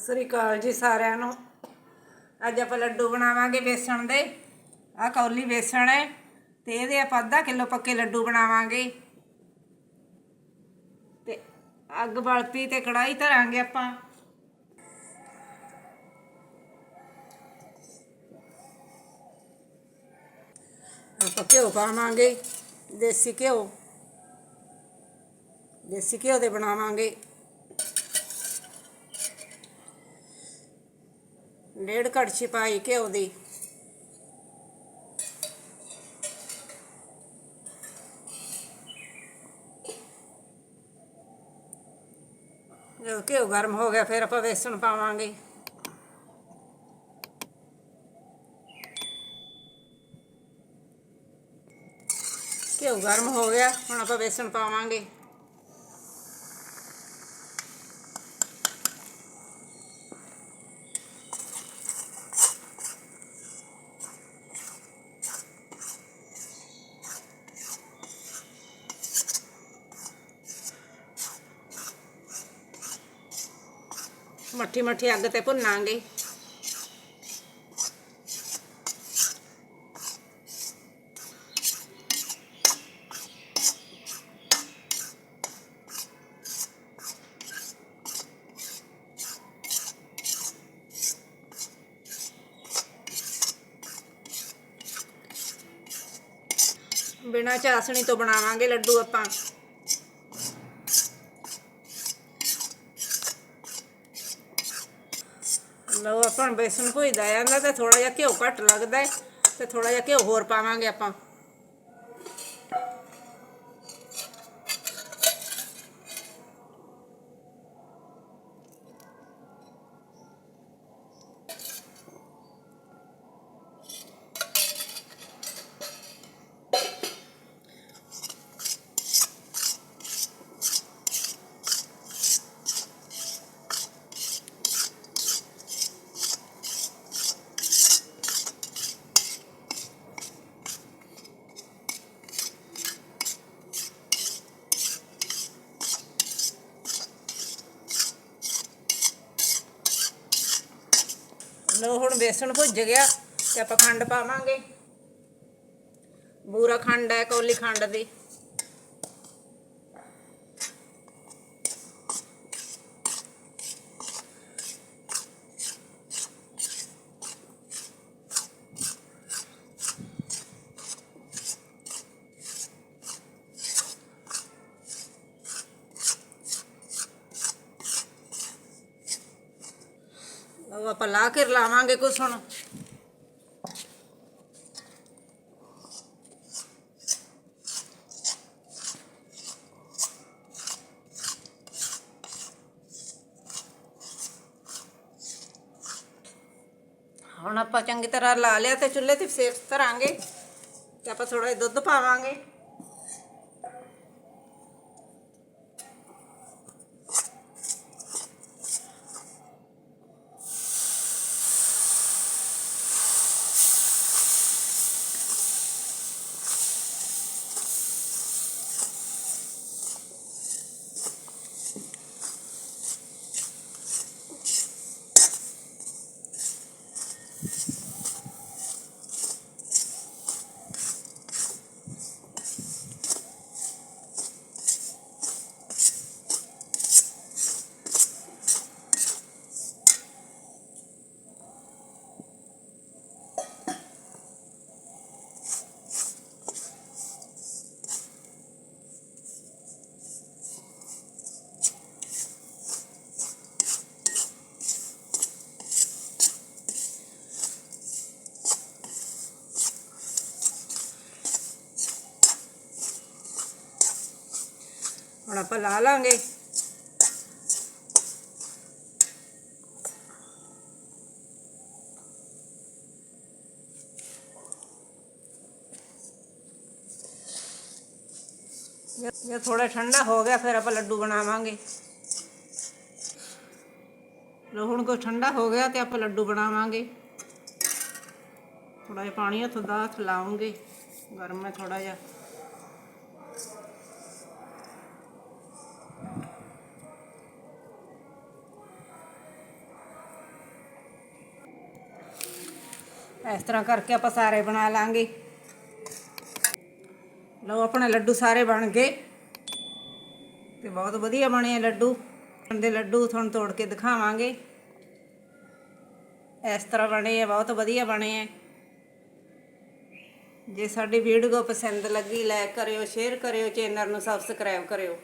ਸਤਿ ਸ੍ਰੀ ਅਕਾਲ ਜੀ ਸਾਰਿਆਂ ਨੂੰ। ਅੱਜ ਆਪਾਂ ਲੱਡੂ ਬਣਾਵਾਂਗੇ ਬੇਸਣ ਦੇ। ਆਹ ਕੌਲੀ ਬੇਸਣ ਹੈ ਤੇ ਇਹਦੇ ਆਪਾਂ ਅੱਧਾ ਕਿਲੋ ਪੱਕੇ ਲੱਡੂ ਬਣਾਵਾਂਗੇ। ਤੇ ਅੱਗ ਬਲਪੀ ਤੇ ਕੜਾਈ ਧਰਾਂਗੇ ਆਪਾਂ। ਆਪਾਂ ਘਿਓ ਪਾਵਾਂਗੇ, ਦੇਸੀ ਘਿਓ। ਦੇਸੀ ਘਿਓ ਦੇ ਬਣਾਵਾਂਗੇ। ਡੇਢ ਕੜਛੀ ਪਾਈ ਘਿਓ ਦੀ। ਜਦੋਂ ਘਿਓ ਗਰਮ ਹੋ ਗਿਆ, ਫਿਰ ਆਪਾਂ ਵੇਸਣ ਪਾਵਾਂਗੇ। ਘਿਓ ਗਰਮ ਹੋ ਗਿਆ, ਹੁਣ ਆਪਾਂ ਵੇਸਣ ਪਾਵਾਂਗੇ। ਮੱਠੀ ਮੱਠੀ ਅੱਗ ਤੇ ਭੁੰਨਾਂਗੇ। ਬਿਨਾ ਚਾਸਣੀ ਤੋਂ ਬਣਾਵਾਂਗੇ ਲੱਡੂ ਆਪਾਂ। ਲਓ ਆਪਾਂ ਨੂੰ ਬੇਸਣ ਭੁਜਦਾ ਜਾਂਦਾ ਤੇ ਥੋੜਾ ਜਿਹਾ ਘਿਓ ਘੱਟ ਲੱਗਦਾ ਹੈ ਤੇ ਥੋੜਾ ਜਿਹਾ ਘਿਓ ਹੋਰ ਪਾਵਾਂਗੇ ਆਪਾਂ ਲਓ ਹੁਣ ਬੇਸਣ ਭੁੱਜ ਗਿਆ ਤੇ ਆਪਾਂ ਖੰਡ ਪਾਵਾਂਗੇ। ਬੂਰਾ ਖੰਡ ਹੈ ਕੌਲੀ ਖੰਡ ਦੀ। ਆਪਾਂ ਲਾ ਕੇ ਲਾਵਾਂਗੇ ਕੁਛ ਹੁਣ। ਹੁਣ ਆਪਾਂ ਚੰਗੀ ਤਰ੍ਹਾਂ ਲਾ ਲਿਆ ਤੇ ਚੁੱਲ੍ਹੇ ਤੇ ਸੇਕ ਧਰਾਂਗੇ ਤੇ ਆਪਾਂ ਥੋੜਾ ਜਿਹਾ ਦੁੱਧ ਪਾਵਾਂਗੇ। ਹੁਣ ਆਪਾਂ ਲਾ ਲਾਂਗੇ। ਜੇ ਥੋੜਾ ਠੰਡਾ ਹੋ ਗਿਆ, ਫਿਰ ਆਪਾਂ ਲੱਡੂ ਬਣਾਵਾਂਗੇ। ਲੋ ਹੁਣ ਕੋ ਠੰਡਾ ਹੋ ਗਿਆ ਤੇ ਆਪਾਂ ਲੱਡੂ ਬਣਾਵਾਂਗੇ। ਥੋੜਾ ਜਿਹਾ ਪਾਣੀ ਹੱਥ ਦਾ ਹੱਥ ਲਾਉਂਗੇ ਗਰਮ ਹੈ ਥੋੜਾ ਜਿਹਾ। ਇਸ ਤਰ੍ਹਾਂ ਕਰਕੇ ਆਪਾਂ ਸਾਰੇ ਬਣਾ ਲਾਂਗੇ। ਲਓ, ਆਪਣੇ ਲੱਡੂ ਸਾਰੇ ਬਣ ਗਏ। ਤੇ ਬਹੁਤ ਵਧੀਆ ਬਣੇ ਆ ਲੱਡੂ। ਦੇ ਲੱਡੂ ਤੁਹਾਨੂੰ ਤੋੜ ਕੇ ਦਿਖਾਵਾਂਗੇ। ਇਸ ਤਰ੍ਹਾਂ ਬਣੇ ਆ, ਬਹੁਤ ਵਧੀਆ ਬਣੇ ਆ। ਜੇ ਸਾਡੀ ਵੀਡੀਓ ਪਸੰਦ ਲੱਗੀ ਲਾਈਕ ਕਰਿਓ ਸ਼ੇਅਰ ਕਰਿਓ ਚੈਨਲ ਨੂੰ ਸਬਸਕ੍ਰਾਈਬ ਕਰਿਓ।